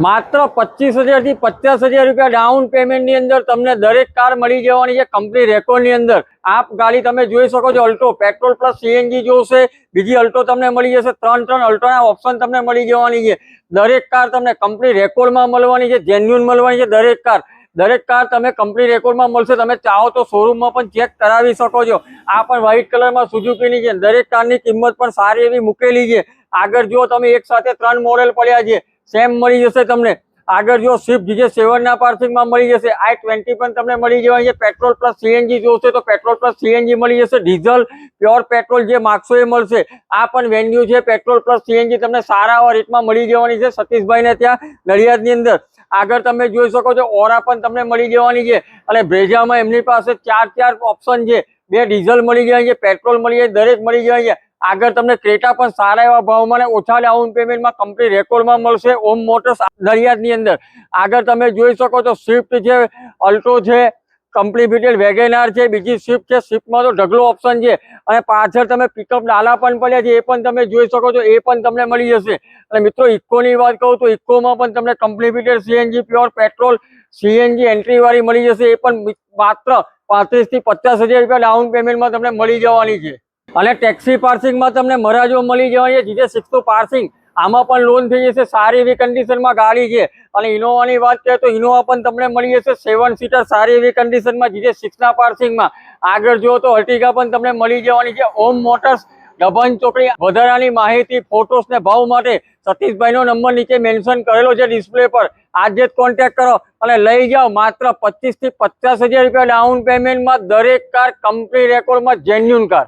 માત્ર પચીસ હજારથી પચાસ હજાર રૂપિયા ડાઉન પેમેન્ટની અંદર તમને દરેક કાર મળી જવાની છે કંપની રેકોર્ડની અંદર. આપ ગાડી તમે જોઈ શકો છો, અલ્ટો પેટ્રોલ પ્લસ સીએનજી જોશે. બીજી અલ્ટો તમને મળી જશે, ત્રણ ત્રણ અલ્ટોના ઓપ્શન તમને મળી જવાની છે. દરેક કાર તમને કંપની રેકોર્ડમાં મળવાની છે જેન્યુન મળવાની છે દરેક કાર દરેક કાર તમે કંપની રેકોર્ડમાં મળશે, તમે ચાહો તો શોરૂમમાં પણ ચેક કરાવી શકો છો. આ પણ વ્હાઇટ કલરમાં સુઝુકીની છે. દરેક કારની કિંમત પણ સારી એવી મૂકેલી છે. આગળ જો તમે એક સાથે ત્રણ મોડેલ પડ્યા છે. સેમ મળી જશે તમને. આગળ જો સ્વિફ્ટ જીજે સેવનના પાર્સિંગમાં મળી જશે આઈ ટ્વેન્ટી પણ તમને મળી જવાની છે. પેટ્રોલ પ્લસ સીએનજી જોશે તો પેટ્રોલ પ્લસ સીએનજી મળી જશે. ડીઝલ પ્યોર પેટ્રોલ જે માગશો એ મળશે. આ પણ વેન્યુ છે. પેટ્રોલ પ્લસ સીએનજી તમને સારા એવા રેટમાં મળી જવાની છે સતીશભાઈને ત્યાં નડિયાદની અંદર. આગળ તમે જોઈ શકો છો ઓરા પણ તમને મળી જવાની છે. અને બ્રેઝામાં એમની પાસે ચાર ચાર ઓપ્શન છે. બે ડીઝલ મળી જાય છે પેટ્રોલ મળી જાય, દરેક મળી જાય છે. આગળ તમને ક્રેટા પણ સારા એવા ભાવમાં અને ઓછા ડાઉન પેમેન્ટમાં કંપની રેકોર્ડમાં મળશે. ઓમ મોટર્સ નડિયાદની અંદર. આગળ તમે જોઈ શકો છો સ્વિફ્ટ છે અલ્ટો છે કંપની ફિટેડ વેગેનાર છે, બીજી સ્વિફ્ટ છે. સ્વિફ્ટમાં તો ઢગલો ઓપ્શન છે. અને પાછળ તમે પિકઅપ ડાલા પણ પડ્યા છે, એ પણ તમે જોઈ શકો છો, એ પણ તમને મળી જશે. અને મિત્રો, ઇકોની વાત કહું તો ઇકોમાં પણ તમને company CNG pure petrol CNG entry વાળી મળી જશે. એ પણ માત્ર પાંત્રીસથી પચાસ હજાર રૂપિયા ડાઉન પેમેન્ટમાં તમને મળી જવાની છે. અને ટેક્સી પાર્સિંગમાં તમને મરાજો મળી જવાની છે. જીજે સિક્સ પાર્સિંગ આમાં પણ લોન થઈ જશે. સારી એવી કન્ડિશનમાં ગાડી છે. અને ઇનોવાની વાત કરીએ તો ઇનોવા પણ તમને મળી જશે. સેવન સીટર સારી એવી કન્ડિશનમાં જે સિક્સના પાર્સિંગમાં આગળ જુઓ તો અર્ટિગા પણ તમને મળી જવાની છે. ઓમ મોટર્સ ડભન ચોકડી. વધારાની માહિતી ફોટોસ ને ભાવ માટે સતીશભાઈનો નંબર નીચે મેન્શન કરેલો છે ડિસ્પ્લે પર. આજે જ કોન્ટેક્ટ કરો અને લઈ જાઓ. માત્ર પચીસથી પચાસ હજાર રૂપિયા ડાઉન પેમેન્ટમાં દરેક કાર કંપની રેકોર્ડમાં જેન્યુન કાર